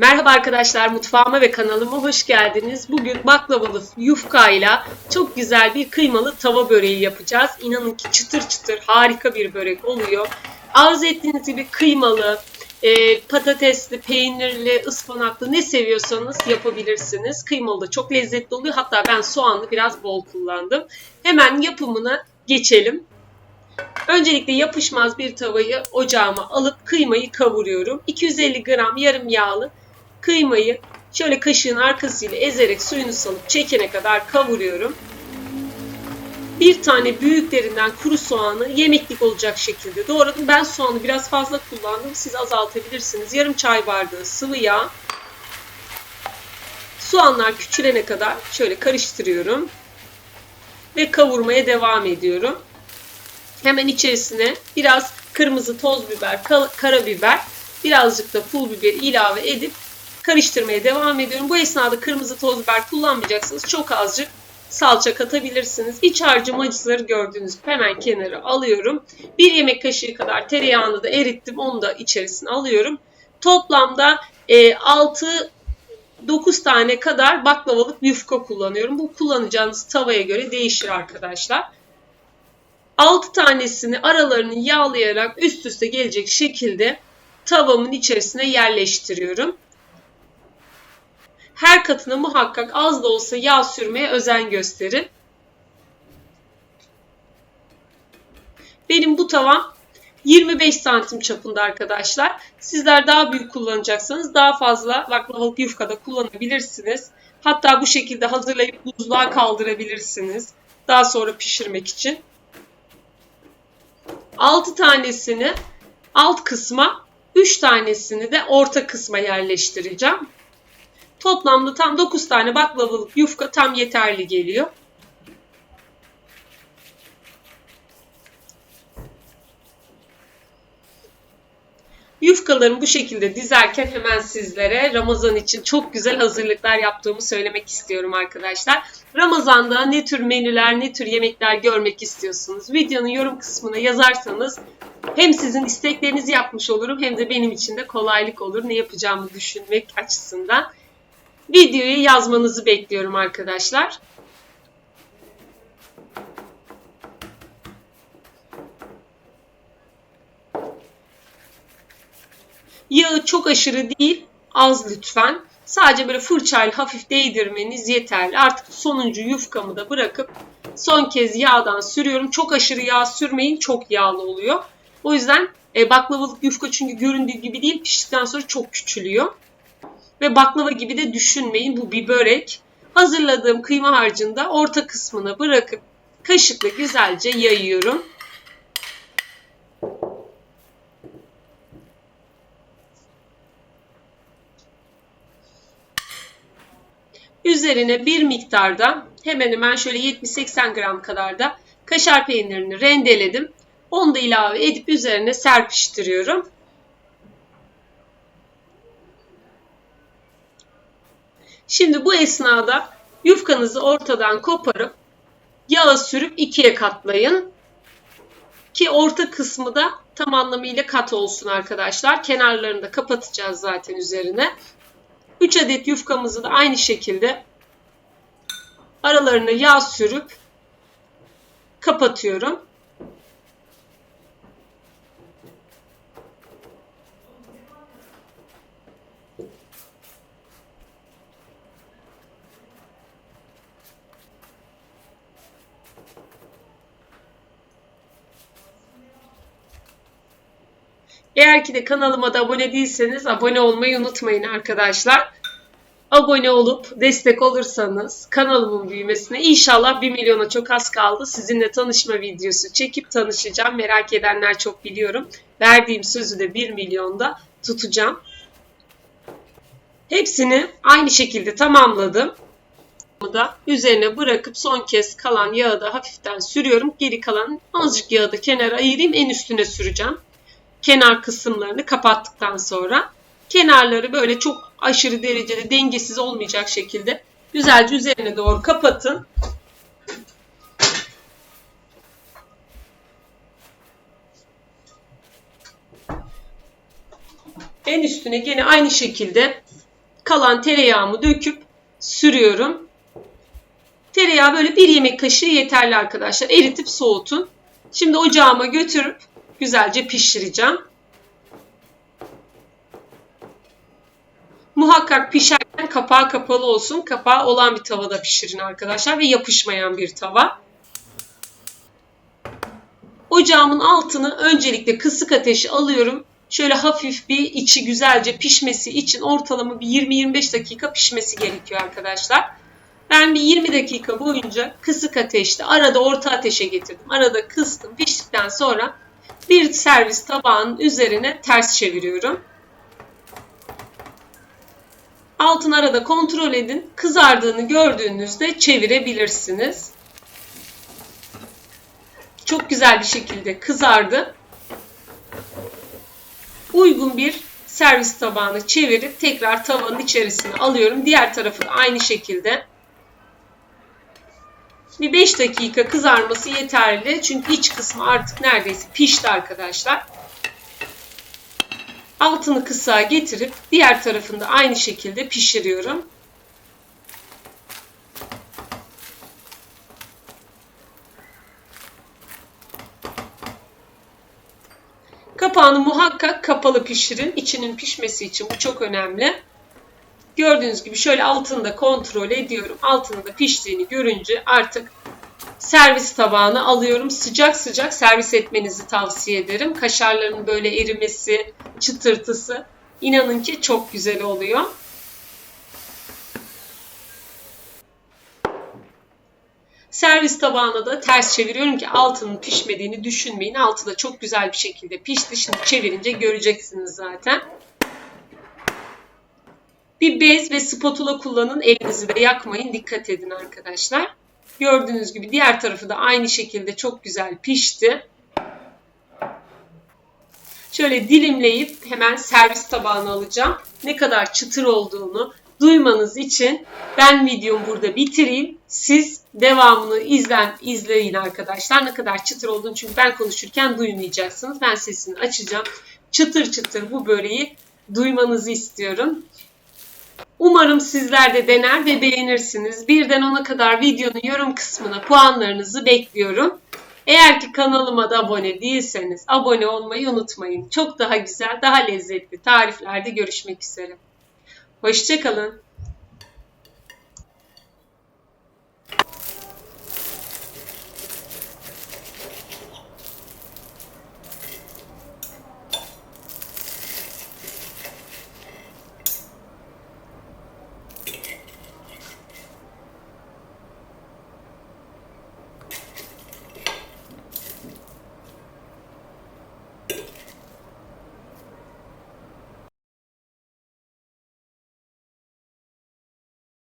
Merhaba arkadaşlar mutfağıma ve kanalıma hoş geldiniz. Bugün baklavalı yufkayla çok güzel bir kıymalı tava böreği yapacağız. İnanın ki çıtır çıtır harika bir börek oluyor. Arzu ettiğiniz gibi kıymalı, e, patatesli, peynirli, ıspanaklı ne seviyorsanız yapabilirsiniz. Kıymalı da çok lezzetli oluyor. Hatta ben soğanlı biraz bol kullandım. Hemen yapımına geçelim. Öncelikle yapışmaz bir tavayı ocağıma alıp kıymayı kavuruyorum. 250 gram yarım yağlı kıymayı şöyle kaşığın arkasıyla ezerek suyunu salıp çekene kadar kavuruyorum. Bir tane büyüklerinden kuru soğanı yemeklik olacak şekilde doğradım. Ben soğanı biraz fazla kullandım. Siz azaltabilirsiniz. Yarım çay bardağı sıvı yağ. Soğanlar küçülene kadar şöyle karıştırıyorum. Ve kavurmaya devam ediyorum. Hemen içerisine biraz kırmızı toz biber, karabiber, birazcık da pul biber ilave edip karıştırmaya devam ediyorum. Bu esnada kırmızı toz biber kullanmayacaksınız. Çok azıcık salça katabilirsiniz. İç harcım acıları gördüğünüz gibi hemen kenara alıyorum. Bir yemek kaşığı kadar tereyağını da erittim. Onu da içerisine alıyorum. Toplamda e, 6 9 tane kadar baklavalık yufka kullanıyorum. Bu kullanacağınız tavaya göre değişir arkadaşlar. 6 tanesini aralarını yağlayarak üst üste gelecek şekilde tavamın içerisine yerleştiriyorum. Her katına muhakkak az da olsa yağ sürmeye özen gösterin. Benim bu tavam 25 santim çapında arkadaşlar. Sizler daha büyük kullanacaksanız daha fazla baklavalık yufkada kullanabilirsiniz. Hatta bu şekilde hazırlayıp buzluğa kaldırabilirsiniz. Daha sonra pişirmek için. 6 tanesini alt kısma, 3 tanesini de orta kısma yerleştireceğim. Toplamda tam 9 tane baklavalık yufka tam yeterli geliyor. Yufkalarımı bu şekilde dizerken hemen sizlere Ramazan için çok güzel hazırlıklar yaptığımı söylemek istiyorum arkadaşlar. Ramazan'da ne tür menüler, ne tür yemekler görmek istiyorsunuz? Videonun yorum kısmına yazarsanız hem sizin isteklerinizi yapmış olurum hem de benim için de kolaylık olur ne yapacağımı düşünmek açısından. Videoyu yazmanızı bekliyorum arkadaşlar. Yağı çok aşırı değil, az lütfen. Sadece böyle fırçayla hafif değdirmeniz yeterli. Artık sonuncu yufkamı da bırakıp son kez yağdan sürüyorum. Çok aşırı yağ sürmeyin, çok yağlı oluyor. O yüzden e, baklavalık yufka çünkü göründüğü gibi değil, piştikten sonra çok küçülüyor. Ve baklava gibi de düşünmeyin, bu bir börek. Hazırladığım kıyma harcını da orta kısmına bırakıp kaşıkla güzelce yayıyorum. Üzerine bir miktarda hemen hemen şöyle 70-80 gram kadar da kaşar peynirini rendeledim. Onu da ilave edip üzerine serpiştiriyorum. Şimdi bu esnada yufkanızı ortadan koparıp yağa sürüp ikiye katlayın. Ki orta kısmı da tam anlamıyla kat olsun arkadaşlar. Kenarlarını da kapatacağız zaten üzerine. 3 adet yufkamızı da aynı şekilde aralarına yağ sürüp kapatıyorum. Eğer ki de kanalıma da abone değilseniz abone olmayı unutmayın arkadaşlar. Abone olup destek olursanız kanalımın büyümesine inşallah 1 milyona çok az kaldı. Sizinle tanışma videosu çekip tanışacağım. Merak edenler çok biliyorum. Verdiğim sözü de 1 milyonda tutacağım. Hepsini aynı şekilde tamamladım. da üzerine bırakıp son kez kalan yağı da hafiften sürüyorum. Geri kalan azıcık yağı da kenara ayırayım. En üstüne süreceğim kenar kısımlarını kapattıktan sonra kenarları böyle çok aşırı derecede dengesiz olmayacak şekilde güzelce üzerine doğru kapatın. En üstüne gene aynı şekilde kalan tereyağımı döküp sürüyorum. Tereyağı böyle bir yemek kaşığı yeterli arkadaşlar. Eritip soğutun. Şimdi ocağıma götürüp güzelce pişireceğim. Muhakkak pişerken kapağı kapalı olsun. Kapağı olan bir tavada pişirin arkadaşlar ve yapışmayan bir tava. Ocağımın altını öncelikle kısık ateşe alıyorum. Şöyle hafif bir içi güzelce pişmesi için ortalama bir 20-25 dakika pişmesi gerekiyor arkadaşlar. Ben bir 20 dakika boyunca kısık ateşte arada orta ateşe getirdim. Arada kıstım. Piştikten sonra bir servis tabağının üzerine ters çeviriyorum. Altın arada kontrol edin. Kızardığını gördüğünüzde çevirebilirsiniz. Çok güzel bir şekilde kızardı. Uygun bir servis tabağını çevirip tekrar tavanın içerisine alıyorum. Diğer tarafı aynı şekilde. Bir 5 dakika kızarması yeterli. Çünkü iç kısmı artık neredeyse pişti arkadaşlar. Altını kısa getirip diğer tarafını da aynı şekilde pişiriyorum. Kapağını muhakkak kapalı pişirin. İçinin pişmesi için bu çok önemli. Gördüğünüz gibi şöyle altını da kontrol ediyorum. Altını da piştiğini görünce artık servis tabağına alıyorum. Sıcak sıcak servis etmenizi tavsiye ederim. Kaşarların böyle erimesi, çıtırtısı inanın ki çok güzel oluyor. Servis tabağına da ters çeviriyorum ki altının pişmediğini düşünmeyin. Altı da çok güzel bir şekilde pişti. Şimdi çevirince göreceksiniz zaten. Bir bez ve spatula kullanın. Elinizi de yakmayın. Dikkat edin arkadaşlar. Gördüğünüz gibi diğer tarafı da aynı şekilde çok güzel pişti. Şöyle dilimleyip hemen servis tabağına alacağım. Ne kadar çıtır olduğunu duymanız için ben videomu burada bitireyim. Siz devamını izlen, izleyin arkadaşlar. Ne kadar çıtır olduğunu çünkü ben konuşurken duymayacaksınız. Ben sesini açacağım. Çıtır çıtır bu böreği duymanızı istiyorum. Umarım sizler de dener ve beğenirsiniz. Birden ona kadar videonun yorum kısmına puanlarınızı bekliyorum. Eğer ki kanalıma da abone değilseniz abone olmayı unutmayın. Çok daha güzel, daha lezzetli tariflerde görüşmek üzere. Hoşçakalın.